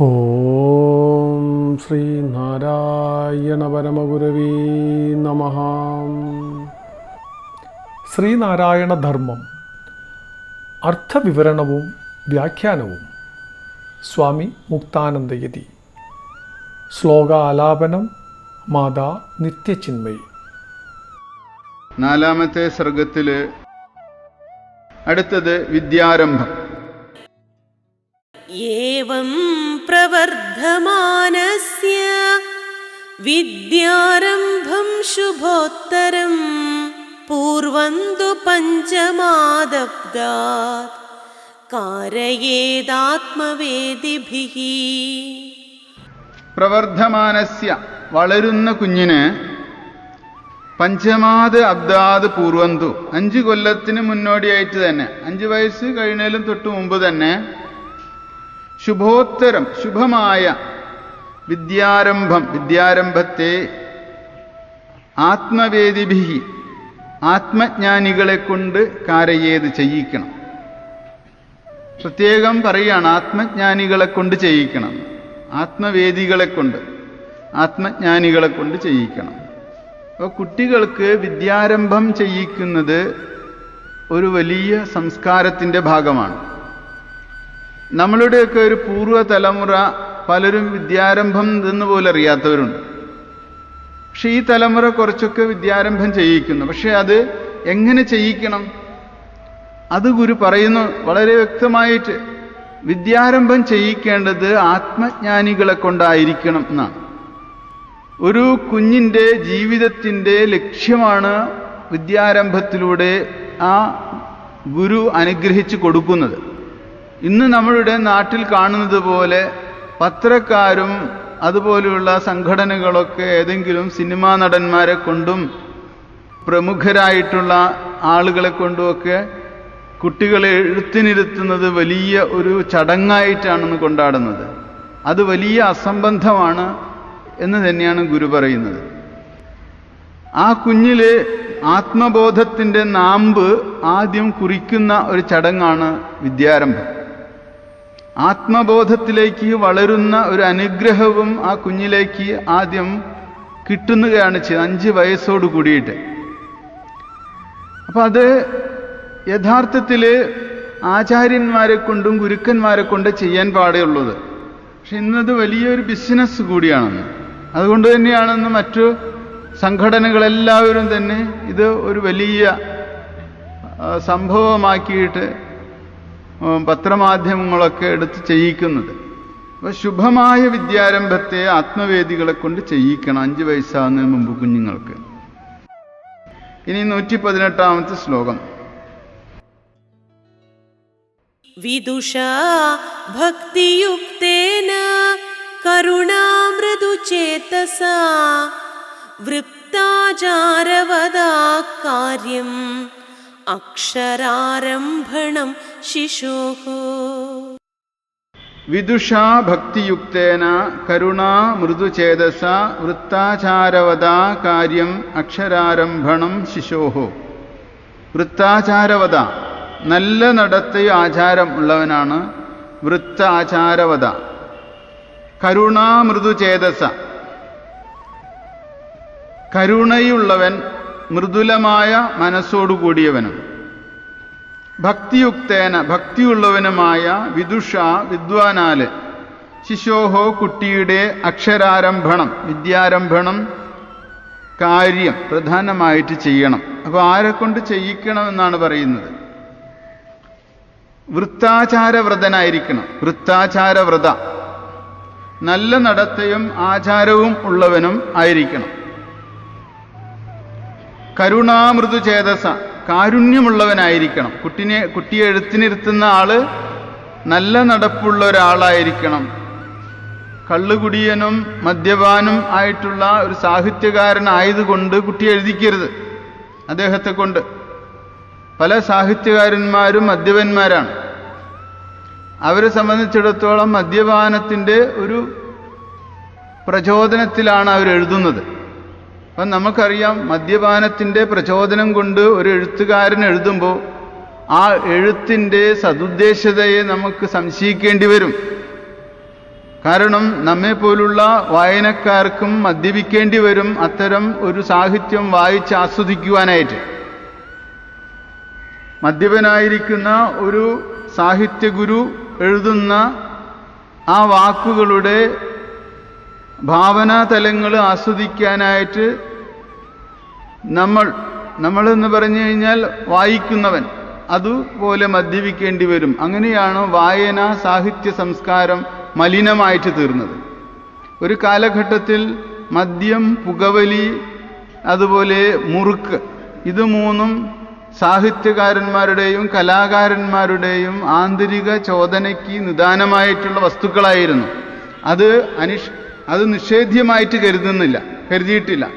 ഓം ശ്രീ നാരായണ പരമഗുരവീ നമ. ശ്രീനാരായണ ധർമ്മം അർത്ഥവിവരണവും വ്യാഖ്യാനവും. സ്വാമി മുക്താനന്ദയതി. ശ്ലോകാലാപനം മാതാ നിത്യചിന്മയി. നാലാമത്തെ സർഗത്തിൽ അടുത്തത് വിദ്യാരംഭം. एवं प्रवर्धमानस्य विद्यारम्भं शुभोत्तरं पूर्वं तु पञ्चमादब्दात् कारयेदात्मवेदिभिः പ്രവർദ്ധമാനസ്യ വളരുന്ന കുഞ്ഞിന് പഞ്ചമാത് അബ്ദാത് പൂർവന്തു അഞ്ച് കൊല്ലത്തിന് മുന്നോടിയായിട്ട് തന്നെ അഞ്ച് വയസ്സ് കഴിഞ്ഞാലും തൊട്ട് മുമ്പ് തന്നെ ശുഭോത്തരം ശുഭമായ വിദ്യാരംഭം വിദ്യാരംഭത്തെ ആത്മവേദിഭി ആത്മജ്ഞാനികളെ കൊണ്ട് കാരയേത് ചെയ്യിക്കണം. പ്രത്യേകം പറയുകയാണ് ആത്മജ്ഞാനികളെ കൊണ്ട് ചെയ്യിക്കണം. ആത്മവേദികളെ കൊണ്ട് ആത്മജ്ഞാനികളെ കൊണ്ട് ചെയ്യിക്കണം. അപ്പോൾ കുട്ടികൾക്ക് വിദ്യാരംഭം ചെയ്യിക്കുന്നത് ഒരു വലിയ സംസ്കാരത്തിന്റെ ഭാഗമാണ്. നമ്മളുടെയൊക്കെ ഒരു പൂർവ തലമുറ പലരും വിദ്യാരംഭം എന്ന് പോലും അറിയാത്തവരുണ്ട്. പക്ഷെ ഈ തലമുറ കുറച്ചൊക്കെ വിദ്യാരംഭം ചെയ്യിക്കുന്നു. പക്ഷെ അത് എങ്ങനെ ചെയ്യിക്കണം? അത് ഗുരു പറയുന്നു വളരെ വ്യക്തമായിട്ട് വിദ്യാരംഭം ചെയ്യിക്കേണ്ടത് ആത്മജ്ഞാനികളെ കൊണ്ടായിരിക്കണം എന്നാണ്. ഒരു കുഞ്ഞിന്റെ ജീവിതത്തിന്റെ ലക്ഷ്യമാണ് വിദ്യാരംഭത്തിലൂടെ ആ ഗുരു അനുഗ്രഹിച്ചു കൊടുക്കുന്നത്. ഇന്ന് നമ്മളുടെ നാട്ടിൽ കാണുന്നത് പോലെ പത്രക്കാരും അതുപോലെയുള്ള സംഘടനകളൊക്കെ ഏതെങ്കിലും സിനിമാ നടന്മാരെ കൊണ്ടും പ്രമുഖരായിട്ടുള്ള ആളുകളെ കൊണ്ടുമൊക്കെ കുട്ടികളെ എഴുത്തിനിരുത്തുന്നത് വലിയ ഒരു ചടങ്ങായിട്ടാണെന്ന് കൊണ്ടാടുന്നത്. അത് വലിയ അസംബന്ധമാണ് എന്ന് തന്നെയാണ് ഗുരു പറയുന്നത്. ആ കുഞ്ഞിൽ ആത്മബോധത്തിന്റെ നാമ്പ് ആദ്യം കുറിക്കുന്ന ഒരു ചടങ്ങാണ് വിദ്യാരംഭം. ആത്മബോധത്തിലേക്ക് വളരുന്ന ഒരു അനുഗ്രഹവും ആ കുഞ്ഞിലേക്ക് ആദ്യം കിട്ടുന്നതാണ് ചെയ്യുന്നത് അഞ്ച് വയസ്സോട് കൂടിയിട്ട്. അപ്പം അത് യഥാർത്ഥത്തിൽ ആചാര്യന്മാരെ കൊണ്ടും ഗുരുക്കന്മാരെ കൊണ്ട് ചെയ്യാൻ പാടുള്ളത് പക്ഷെ ഇന്നത് വലിയൊരു ബിസിനസ് കൂടിയാണെന്ന്. അതുകൊണ്ട് തന്നെയാണെന്ന് മറ്റു സംഘടനകളെല്ലാവരും തന്നെ ഇത് ഒരു വലിയ സംഭവമാക്കിയിട്ട് പത്രമാധ്യമങ്ങളൊക്കെ എടുത്ത് ചെയ്യിക്കുന്നത്. അപ്പൊ ശുഭമായ വിദ്യാരംഭത്തെ ആത്മവേദികളെ കൊണ്ട് ചെയ്യിക്കണം. അഞ്ച് വയസ്സാകുന്നതിന് മുമ്പ് കുഞ്ഞുങ്ങൾക്ക്. ഇനി നൂറ്റി പതിനെട്ടാമത്തെ ശ്ലോകം. വിദുഷ ഭക്തിയുക്തേന കരുണാമൃദുചേതസാ വൃപ്താചാരവദാ കാര്യം. അക്ഷരാരംഭണം ശിശോഃ വിദുഷാ ഭക്തിയുക്തേന കരുണാ മൃദുചേതസ വൃത്താചാരവതാ കാര്യം അക്ഷരാരംഭണം ശിശോഃ വൃത്താചാരവത നല്ല നടത്ത ആചാരം ഉള്ളവനാണ് വൃത്താചാരവത കരുണാമൃദുചേതസ കരുണയുള്ളവൻ മൃദുലമായ മനസ്സോടുകൂടിയവനും ഭക്തിയുക്തേന ഭക്തിയുള്ളവനുമായ വിദുഷ വിദ്വാനാല് ശിശോഹോ കുട്ടിയുടെ അക്ഷരാരംഭണം വിദ്യാരംഭണം കാര്യം പ്രധാനമായിട്ട് ചെയ്യണം. അപ്പോൾ ആരെ കൊണ്ട് ചെയ്യിക്കണമെന്നാണ് പറയുന്നത്? വൃത്താചാരവ്രതനായിരിക്കണം. വൃത്താചാരവ്രത. നല്ല നടത്തയും ആചാരവും ഉള്ളവനും ആയിരിക്കണം. കരുണാമൃദു ചേതസ കാരുണ്യമുള്ളവനായിരിക്കണം. കുട്ടിനെ കുട്ടിയെ എഴുത്തിനിരുത്തുന്ന ആൾ നല്ല നടപ്പുള്ള ഒരാളായിരിക്കണം. കള്ളുകുടിയനും മദ്യപാനും ആയിട്ടുള്ള ഒരു സാഹിത്യകാരനായതുകൊണ്ട് കുട്ടി എഴുതിക്കരുത്. അദ്ദേഹത്തെ കൊണ്ട് പല സാഹിത്യകാരന്മാരും മദ്യപന്മാരാണ്. അവരെ സംബന്ധിച്ചിടത്തോളം മദ്യപാനത്തിന്റെ ഒരു പ്രചോദനത്തിലാണ് അവർ എഴുതുന്നത് അപ്പം നമുക്കറിയാം മദ്യപാനത്തിന്റെ പ്രചോദനം കൊണ്ട് ഒരു എഴുത്തുകാരൻ എഴുതുമ്പോൾ ആ എഴുത്തിന്റെ സതുദ്ദേശതയെ നമുക്ക് സംശയിക്കേണ്ടി വരും. കാരണം നമ്മെ പോലുള്ള വായനക്കാർക്കും മദ്യപിക്കേണ്ടി വരും അത്തരം ഒരു സാഹിത്യം വായിച്ച് ആസ്വദിക്കുവാനായിട്ട്. മദ്യപനായിരിക്കുന്ന ഒരു സാഹിത്യഗുരു എഴുതുന്ന ആ വാക്കുകളുടെ ഭാവനാതലങ്ങൾ ആസ്വദിക്കാനായിട്ട് നമ്മൾ നമ്മളെന്ന് പറഞ്ഞു കഴിഞ്ഞാൽ വായിക്കുന്നവൻ. അതുപോലെ മദ്യപിക്കേണ്ടി വരും. അങ്ങനെയാണ് വായന സാഹിത്യ സംസ്കാരം മലിനമായിട്ട് തീർന്നത്? ഒരു കാലഘട്ടത്തിൽ മദ്യം പുകവലി അതുപോലെ മുറുക്ക് ഇത് മൂന്നും സാഹിത്യകാരന്മാരുടെയും കലാകാരന്മാരുടെയും ആന്തരിക ചോദനയ്ക്ക് നിദാനമായിട്ടുള്ള വസ്തുക്കളായിരുന്നു. അത് അനിഷ് അത് നിഷേധ്യമായിട്ട് കരുതുന്നില്ല കരുതിയിട്ടില്ല.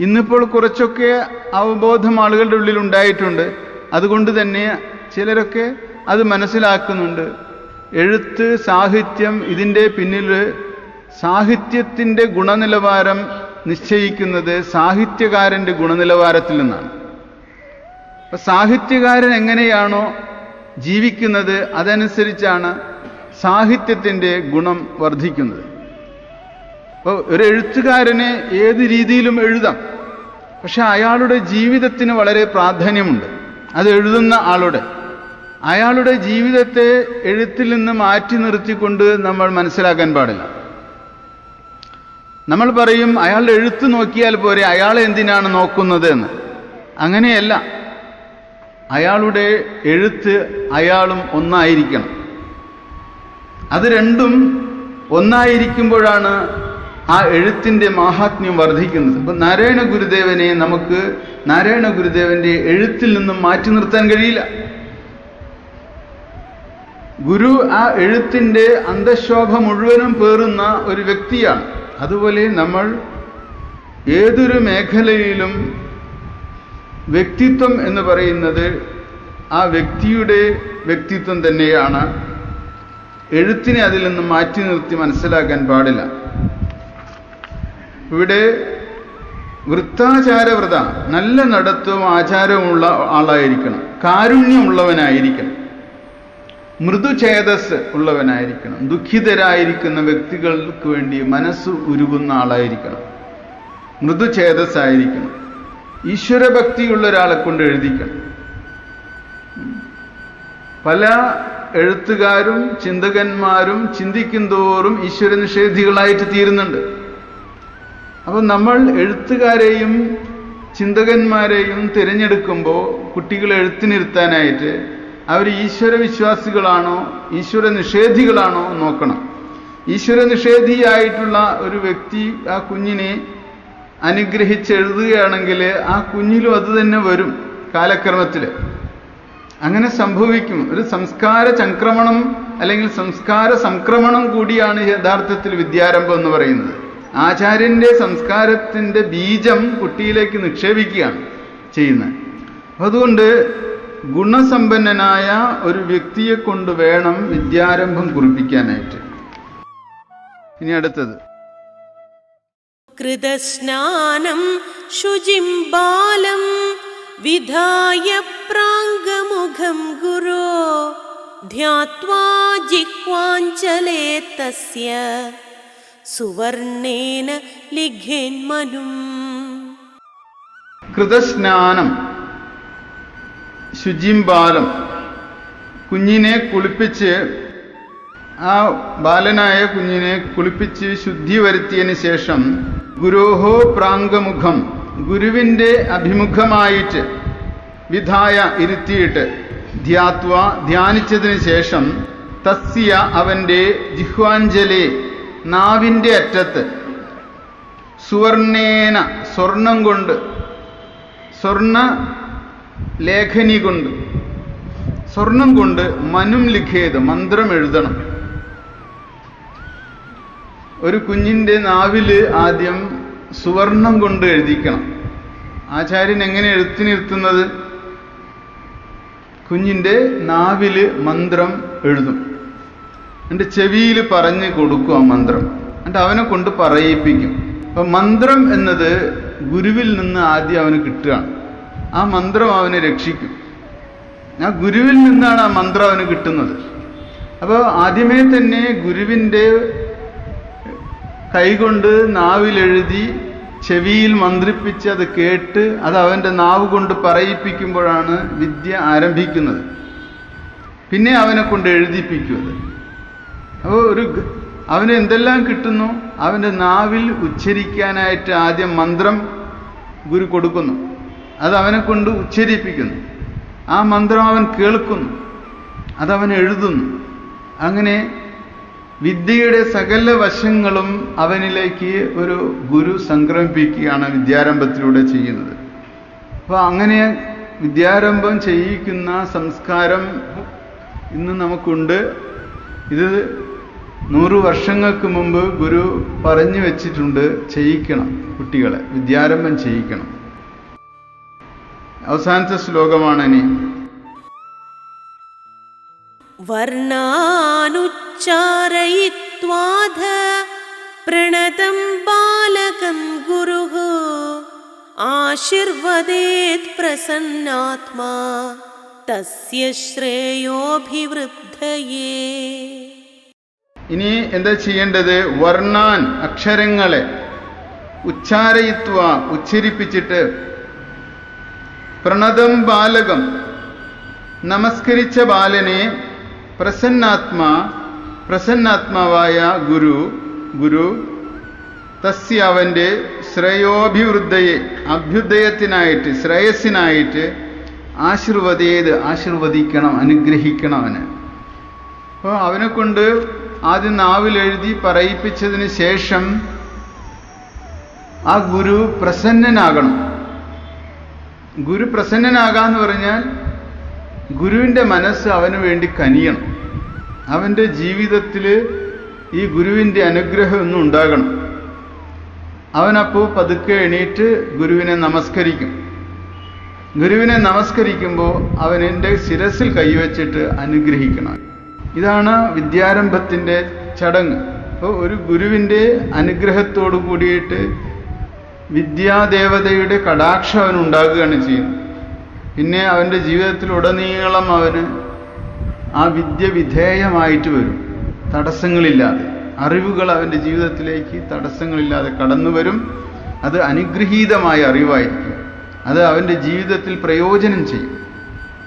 ഇന്നിപ്പോൾ കുറച്ചൊക്കെ അവബോധം ആളുകളുടെ ഉള്ളിൽ ഉണ്ടായിട്ടുണ്ട്. അതുകൊണ്ട് തന്നെ ചിലരൊക്കെ അത് മനസ്സിലാക്കുന്നുണ്ട്. എഴുത്ത് സാഹിത്യം ഇതിന്റെ പിന്നിൽ സാഹിത്യത്തിന്റെ ഗുണനിലവാരം നിശ്ചയിക്കുന്നത് സാഹിത്യകാരന്റെ ഗുണനിലവാരത്തിൽ നിന്നാണ്. അപ്പൊ സാഹിത്യകാരൻ എങ്ങനെയാണോ ജീവിക്കുന്നത് അതനുസരിച്ചാണ് സാഹിത്യത്തിന്റെ ഗുണം വർദ്ധിക്കുന്നത്. അപ്പോൾ ഒരു എഴുത്തുകാരനെ ഏത് രീതിയിലും എഴുതാം. പക്ഷെ അയാളുടെ ജീവിതത്തിന് വളരെ പ്രാധാന്യമുണ്ട്. അത് എഴുതുന്ന ആളുടെ. അയാളുടെ ജീവിതത്തെ എഴുത്തിൽ നിന്ന് മാറ്റി നിർത്തിക്കൊണ്ട് നമ്മൾ മനസ്സിലാക്കാൻ പാടില്ല. നമ്മൾ പറയും അയാളുടെ എഴുത്ത് നോക്കിയാൽ പോരെ അയാളെ എന്തിനാണ് നോക്കുന്നത് എന്ന്. അങ്ങനെയല്ല. അയാളുടെ എഴുത്ത് അയാളും ഒന്നായിരിക്കണം. അത് രണ്ടും ഒന്നായിരിക്കുമ്പോഴാണ് ആ എഴുത്തിന്റെ മാഹാത്മ്യം വർദ്ധിക്കുന്നത്. അപ്പം നാരായണ ഗുരുദേവനെ നമുക്ക് നാരായണ ഗുരുദേവന്റെ എഴുത്തിൽ നിന്നും മാറ്റി നിർത്താൻ കഴിയില്ല. ഗുരു ആ എഴുത്തിന്റെ അന്തശോഭ മുഴുവനും പേറുന്ന ഒരു വ്യക്തിയാണ്. അതുപോലെ നമ്മൾ ഏതൊരു മേഖലയിലും വ്യക്തിത്വം എന്ന് പറയുന്നത് ആ വ്യക്തിയുടെ വ്യക്തിത്വം തന്നെയാണ്. എഴുത്തിനെ അതിൽ നിന്ന് മാറ്റി നിർത്തി മനസ്സിലാക്കാൻ പാടില്ല. ഇവിടെ വൃത്താചാരവ്രത നല്ല നടത്തവും ആചാരവുമുള്ള ആളായിരിക്കണം. കാരുണ്യമുള്ളവനായിരിക്കണം. മൃദുചേതസ് ഉള്ളവനായിരിക്കണം. ദുഃഖിതരായിരിക്കുന്ന വ്യക്തികൾക്ക് വേണ്ടി മനസ്സ് ഉരുകുന്ന ആളായിരിക്കണം. മൃദുചേതസ് ആയിരിക്കണം ഈശ്വരഭക്തിയുള്ള ഒരാളെ കൊണ്ട് എഴുതിക്കണം. പല എഴുത്തുകാരും ചിന്തകന്മാരും ചിന്തിക്കും തോറും ഈശ്വര നിഷേധികളായിട്ട് തീരുന്നുണ്ട്. അപ്പം നമ്മൾ എഴുത്തുകാരെയും ചിന്തകന്മാരെയും തിരഞ്ഞെടുക്കുമ്പോൾ കുട്ടികളെ എഴുത്തിനിരുത്താനായിട്ട് അവർ ഈശ്വര വിശ്വാസികളാണോ ഈശ്വര നിഷേധികളാണോ നോക്കണം. ഈശ്വര നിഷേധിയായിട്ടുള്ള ഒരു വ്യക്തി ആ കുഞ്ഞിനെ അനുഗ്രഹിച്ച് എഴുതുകയാണെങ്കിൽ ആ കുഞ്ഞിലും അത് തന്നെ വരും കാലക്രമത്തിൽ അങ്ങനെ സംഭവിക്കും. ഒരു സംസ്കാര ചംക്രമണം അല്ലെങ്കിൽ സംസ്കാര സംക്രമണം കൂടിയാണ് യഥാർത്ഥത്തിൽ വിദ്യാരംഭം എന്ന് പറയുന്നത്. ആചാര്യന്റെ സംസ്കാരത്തിന്റെ ബീജം കുട്ടിയിലേക്ക് നിക്ഷേപിക്കുകയാണ് ചെയ്യുന്നത്. അതുകൊണ്ട് ഗുണസമ്പന്നനായ ഒരു വ്യക്തിയെ കൊണ്ട് വേണം വിദ്യാരംഭം കുറിപ്പിക്കാനായിട്ട്. ഇനി അടുത്തത്. കൃതസ്നാനം ശുചിം ബാലം വിധായ പ്രാംഗമുഖം ഗുരോ ധ്യാത്വാ ജിഹ്വാഞ്ചലേ തസ്യ. സുവർണേന ലിഖേന്മനും കൃതസ്നാനം ശുചിംബാലം കുഞ്ഞിനെ കുളിപ്പിച്ച് ആ ബാലനായ കുഞ്ഞിനെ കുളിപ്പിച്ച് ശുദ്ധി വരുത്തിയതിനു ശേഷം ഗുരോഹോ പ്രാങ്കമുഖം ഗുരുവിന്റെ അഭിമുഖമായിട്ട് വിധായ ഇരുത്തിയിട്ട് ധ്യാത്വ ധ്യാനിച്ചതിന് ശേഷം തസ്യ അവന്റെ ജിഹ്വാഞ്ജലേ നാവിന്റെ അറ്റത്ത് സുവർണേന സ്വർണം കൊണ്ട് സ്വർണ ലേഖനി കൊണ്ട് സ്വർണം കൊണ്ട് മനും ലിഖേത് മന്ത്രം എഴുതണം. ഒരു കുഞ്ഞിന്റെ നാവിൽ ആദ്യം സുവർണം കൊണ്ട് എഴുതിക്കണം. ആചാര്യൻ എങ്ങനെ എഴുത്തിനിരുത്തുന്നത് കുഞ്ഞിന്റെ നാവിൽ മന്ത്രം എഴുതും. എന്റെ ചെവിയിൽ പറഞ്ഞു കൊടുക്കും ആ മന്ത്രം. എന്നിട്ട് അവനെ കൊണ്ട് പറയിപ്പിക്കും. അപ്പം മന്ത്രം എന്നത് ഗുരുവിൽ നിന്ന് ആദ്യം അവന് കിട്ടുകയാണ്. ആ മന്ത്രം അവനെ രക്ഷിക്കും. ഞാൻ ഗുരുവിൽ നിന്നാണ് ആ മന്ത്രം അവന് കിട്ടുന്നത്. അപ്പോൾ ആദ്യമേ തന്നെ ഗുരുവിന്റെ കൈകൊണ്ട് നാവിലെഴുതി ചെവിയിൽ മന്ത്രിപ്പിച്ച് അത് കേട്ട് അത് അവന്റെ നാവ് കൊണ്ട് പറയിപ്പിക്കുമ്പോഴാണ് വിദ്യ ആരംഭിക്കുന്നത്. പിന്നെ അവനെ കൊണ്ട് എഴുതിപ്പിക്കുന്നത്. അപ്പോൾ ഒരു അവന് എന്തെല്ലാം കിട്ടുന്നു? അവന്റെ നാവിൽ ഉച്ചരിക്കാനായിട്ട് ആദ്യം മന്ത്രം ഗുരു കൊടുക്കുന്നു. അത് അവനെ കൊണ്ട് ഉച്ചരിപ്പിക്കുന്നു. ആ മന്ത്രം അവൻ കേൾക്കുന്നു. അതവൻ എഴുതുന്നു. അങ്ങനെ വിദ്യയുടെ സകല വശങ്ങളും അവനിലേക്ക് ഒരു ഗുരു സംക്രമിപ്പിക്കുകയാണ് വിദ്യാരംഭത്തിലൂടെ ചെയ്യുന്നത്. അപ്പോൾ അങ്ങനെ വിദ്യാരംഭം ചെയ്യിക്കുന്ന സംസ്കാരം ഇന്ന് നമുക്കുണ്ട്. ഇത് നൂറ് വർഷങ്ങൾക്ക് മുമ്പ് ഗുരു പറഞ്ഞു വെച്ചിട്ടുണ്ട് ചെയ്യിക്കണം കുട്ടികളെ വിദ്യാരംഭം ചെയ്യിക്കണം. അവസാനത്തെ ശ്ലോകമാണ് ഇനി വർണാനുച്ചാരയിത്വാധ പ്രണതം ബാലകം ഗുരു ആശീർവദേത് പ്രസന്നാത്മാ തസ്യ ശ്രേയോഭിവൃദ്ധയേ. ഇനി എന്താ ചെയ്യേണ്ടത്? വർണാൻ അക്ഷരങ്ങളെ ഉച്ചാരയിത്വ ഉച്ചരിപ്പിച്ചിട്ട് പ്രണതം ബാലകം നമസ്കരിച്ച ബാലനെ പ്രസന്നാത്മാ പ്രസന്നാത്മാവായ ഗുരു ഗുരു തസ്യ അവന്റെ ശ്രേയോഭിവൃദ്ധയെ അഭ്യുദയത്തിനായിട്ട് ശ്രേയസ്സിനായിട്ട് ആശീർവദേത് ആശീർവദിക്കണം അനുഗ്രഹിക്കണം അവന്. അപ്പോൾ അവനെ കൊണ്ട് ആദ്യം നാവിലെഴുതി പറയിപ്പിച്ചതിന് ശേഷം ആ ഗുരു പ്രസന്നനാകണം. ഗുരു പ്രസന്നനാകാന്ന് പറഞ്ഞാൽ ഗുരുവിന്റെ മനസ്സ് അവന് വേണ്ടി കനിയണം. അവന്റെ ജീവിതത്തിൽ ഈ ഗുരുവിന്റെ അനുഗ്രഹം ഒന്നും ഉണ്ടാകണം. അവനപ്പോൾ പതുക്കെ എണീറ്റ് ഗുരുവിനെ നമസ്കരിക്കും. ഗുരുവിനെ നമസ്കരിക്കുമ്പോൾ അവൻ എന്റെ ശിരസിൽ കൈവച്ചിട്ട് അനുഗ്രഹിക്കണം. ഇതാണ് വിദ്യാരംഭത്തിന്റെ ചടങ്ങ്. അപ്പോൾ ഒരു ഗുരുവിന്റെ അനുഗ്രഹത്തോടു കൂടിയിട്ട് വിദ്യാദേവതയുടെ കടാക്ഷം അവനുണ്ടാകുകയാണ് ചെയ്യുന്നത്. പിന്നെ അവന്റെ ജീവിതത്തിലുടനീളം അവന് ആ വിദ്യ വിധേയമായിട്ട് വരും. തടസ്സങ്ങളില്ലാതെ. അറിവുകൾ അവന്റെ ജീവിതത്തിലേക്ക് തടസ്സങ്ങളില്ലാതെ കടന്നു വരും. അത് അനുഗ്രഹീതമായ അറിവായിരിക്കും. അത് അവന്റെ ജീവിതത്തിൽ പ്രയോജനം ചെയ്യും.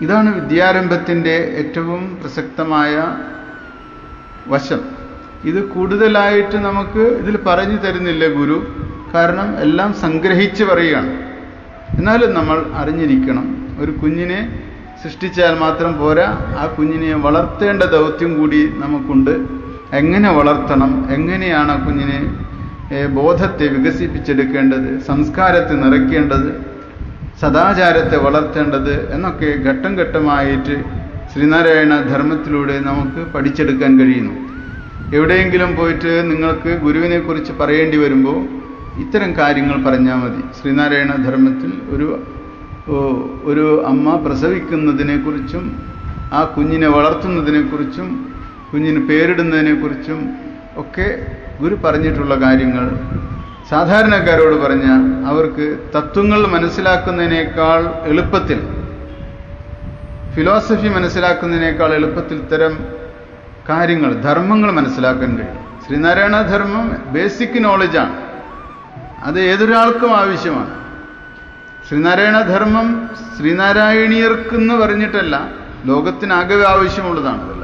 ഇതാണ് വിദ്യാരംഭത്തിന്റെ ഏറ്റവും പ്രസക്തമായ വശം. ഇത് കൂടുതലായിട്ട് നമുക്ക് ഇതിൽ പറഞ്ഞു തരുന്നില്ല ഗുരു. കാരണം എല്ലാം സംഗ്രഹിച്ച് പറയുകയാണ്. എന്നാലും നമ്മൾ അറിഞ്ഞിരിക്കണം. ഒരു കുഞ്ഞിനെ സൃഷ്ടിച്ചാൽ മാത്രം പോരാ. ആ കുഞ്ഞിനെ വളർത്തേണ്ട ദൗത്യം കൂടി നമുക്കുണ്ട്. എങ്ങനെ വളർത്തണം? എങ്ങനെയാണ് ആ കുഞ്ഞിനെ ബോധത്തെ വികസിപ്പിച്ചെടുക്കേണ്ടത്? സംസ്കാരത്തെ നിറയ്ക്കേണ്ടത്? സദാചാരത്തെ വളർത്തേണ്ടത് എന്നൊക്കെ ഘട്ടം ഘട്ടമായിട്ട് ശ്രീനാരായണ ധർമ്മത്തിലൂടെ നമുക്ക് പഠിച്ചെടുക്കാൻ കഴിയുന്നു. എവിടെയെങ്കിലും പോയിട്ട് നിങ്ങൾക്ക് ഗുരുവിനെക്കുറിച്ച് പറയേണ്ടി വരുമ്പോൾ ഇത്തരം കാര്യങ്ങൾ പറഞ്ഞാൽ മതി. ശ്രീനാരായണ ധർമ്മത്തിൽ ഒരു ഒരു അമ്മ പ്രസവിക്കുന്നതിനെക്കുറിച്ചും ആ കുഞ്ഞിനെ വളർത്തുന്നതിനെക്കുറിച്ചും കുഞ്ഞിന് പേരിടുന്നതിനെക്കുറിച്ചും ഒക്കെ ഗുരു പറഞ്ഞിട്ടുള്ള കാര്യങ്ങൾ സാധാരണക്കാരോട് പറഞ്ഞ അവർക്ക് തത്വങ്ങൾ മനസ്സിലാക്കുന്നതിനേക്കാൾ എളുപ്പത്തിൽ ഫിലോസഫി മനസ്സിലാക്കുന്നതിനേക്കാൾ എളുപ്പത്തിൽ ഇത്തരം കാര്യങ്ങൾ ധർമ്മങ്ങൾ മനസ്സിലാക്കാൻ കഴിയും. ശ്രീനാരായണ ധർമ്മം ബേസിക് നോളജാണ് അത് ഏതൊരാൾക്കും ആവശ്യമാണ്. ശ്രീനാരായണ ധർമ്മം ശ്രീനാരായണീയർക്കെന്ന് പറഞ്ഞിട്ടല്ല ലോകത്തിനാകെ ആവശ്യമുള്ളതാണ്.